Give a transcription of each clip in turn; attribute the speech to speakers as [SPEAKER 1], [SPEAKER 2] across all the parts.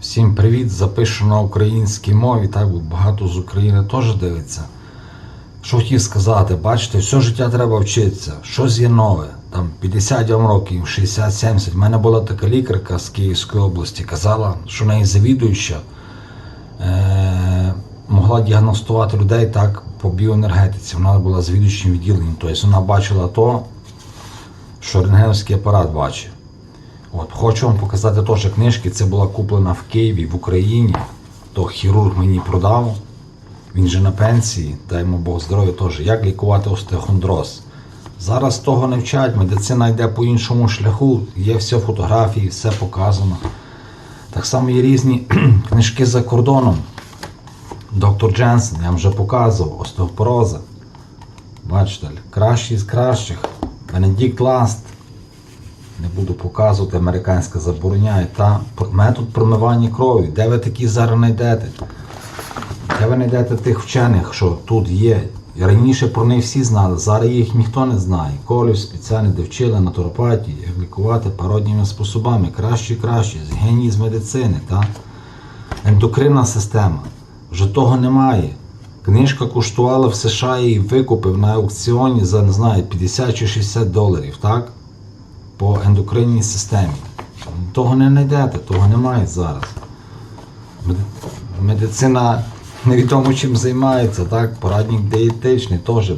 [SPEAKER 1] Всім привіт! Запишу на українській мові, так багато з України теж дивиться. Що хотів сказати, бачите, все життя треба вчитися, щось є нове. Там 50 років, 60-70. У мене була така лікарка з Київської області, казала, що неї завідуюча е- могла діагностувати людей так по біоенергетиці. Вона була завідуючим відділенням. Тобто вона бачила то, що рентгенівський апарат бачить. От, хочу вам показати теж книжки. Це була куплена в Києві, в Україні. То хірург мені продав. Він же на пенсії, дай йому Бог здоров'я теж. Як лікувати остеохондроз. Зараз того не вчать, медицина йде по іншому шляху, є все фотографії, все показано. Так само є різні книжки за кордоном. Доктор Дженсен, я вам вже показував, остеопороза. Бачите, кращий з кращих. Бенедикт Ласт. Не буду показувати, американська забороняє. Та метод промивання крові. Де ви такі зараз знайдете? Де ви знайдете тих вчених, що тут є? Раніше про них всі знали, зараз їх ніхто не знає. Колів спеціально де вчили натуропатії, як лікувати пародніми способами. Краще і краще, геній з медицини. Та? Ендокринна система. Вже того немає. Книжка коштувала в США і викупив на аукціоні за не знаю 50 чи 60 доларів, так? По ендокринній системі. Того не знайдете, того немає зараз. Медицина невідомо чим займається, так? Порадник дієтичний теж, е,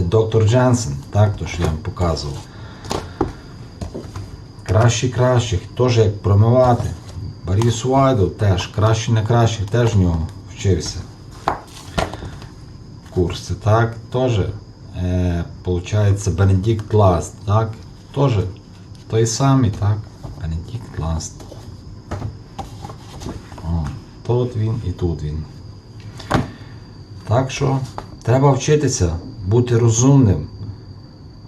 [SPEAKER 1] доктор Дженсен, так, то що я вам показував. Кращі кращих, теж як промивати. Борис Вайдов теж, кращий на кращих, теж в нього вчився. Курси, так, теж, е, Бенедикт Ласт, так, теж той самий, так, Бенедикт Ласт. О, тут він і тут він. Так що треба вчитися, бути розумним.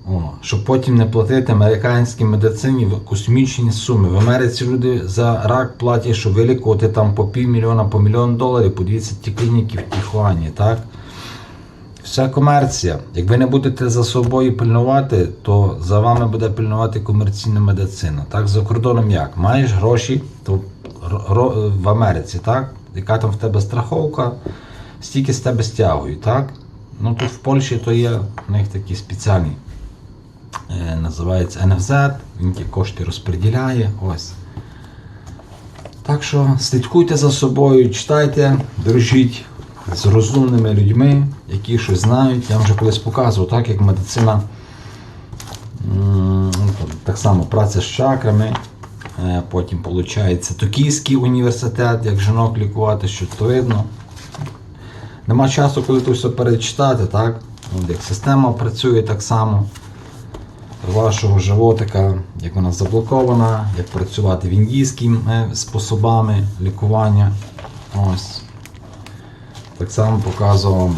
[SPEAKER 1] О, щоб потім не платити американській медицині космічні суми. В Америці люди за рак платять, щоб вилікувати там по півмільйона, по мільйон доларів. Подивіться ті клініки в Тіхуані, так? Вся комерція. Як ви не будете за собою пильнувати, то за вами буде пильнувати комерційна медицина. Так, за кордоном як? Маєш гроші, то в Америці, так? Яка там в тебе страховка, стільки з тебе стягують, так? Ну тут в Польщі то є в них такі спеціальні. Е, називається НФЗ, він ті кошти розподіляє. Ось. Так що слідкуйте за собою, читайте, дружіть з розумними людьми, які щось знають. Я вам вже колись показував, так як медицина, так само праця з чакрами. Е, Потім виходить Токійський університет, як жінок лікувати, що то видно. Нема часу, коли то все перечитати, так? Як система працює так само вашого животика, як вона заблокована, як працювати в індійськими способами лікування. Ось. Так само показував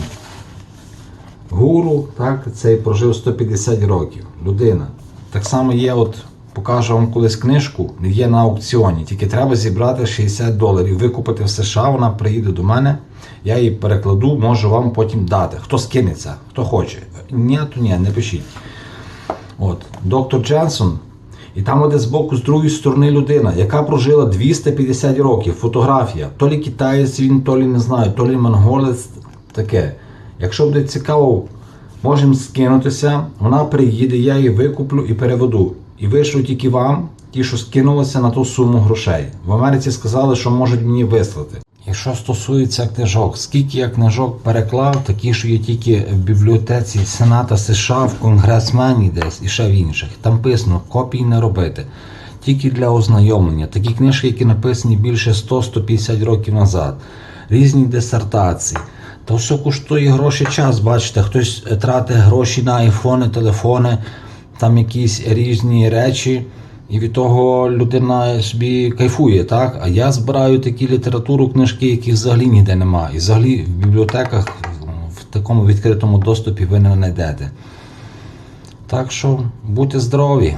[SPEAKER 1] гуру, так, цей прожив 150 років. Людина. Так само є, от покажу вам колись книжку, є на аукціоні, тільки треба зібрати 60 доларів, викупити в США, вона приїде до мене, я її перекладу, можу вам потім дати. Хто скинеться, хто хоче. Ні, то ні, не пишіть. От, доктор Дженсон, і там буде збоку з другої сторони людина, яка прожила 250 років. Фотографія. То лі китаєць він, то лі не знаю, то лі монголець. Таке. Якщо буде цікаво, можемо скинутися. Вона приїде, я її викуплю і переведу. І вишлю тільки вам, ті, що скинулися на ту суму грошей. В Америці сказали, що можуть мені вислати. Якщо стосується книжок, скільки я книжок переклав, такі, що є тільки в бібліотеці Сената США, в конгресмені десь і ще в інших. Там писано копій не робити. Тільки для ознайомлення. Такі книжки, які написані більше 100-150 років назад. Різні дисертації. То все коштує гроші час, бачите, хтось е, тратить гроші на айфони, телефони, там якісь різні речі. І від того людина собі кайфує, так? А я збираю такі літературу, книжки, яких взагалі ніде немає. І взагалі в бібліотеках в такому відкритому доступі ви не знайдете. Так що будьте здорові!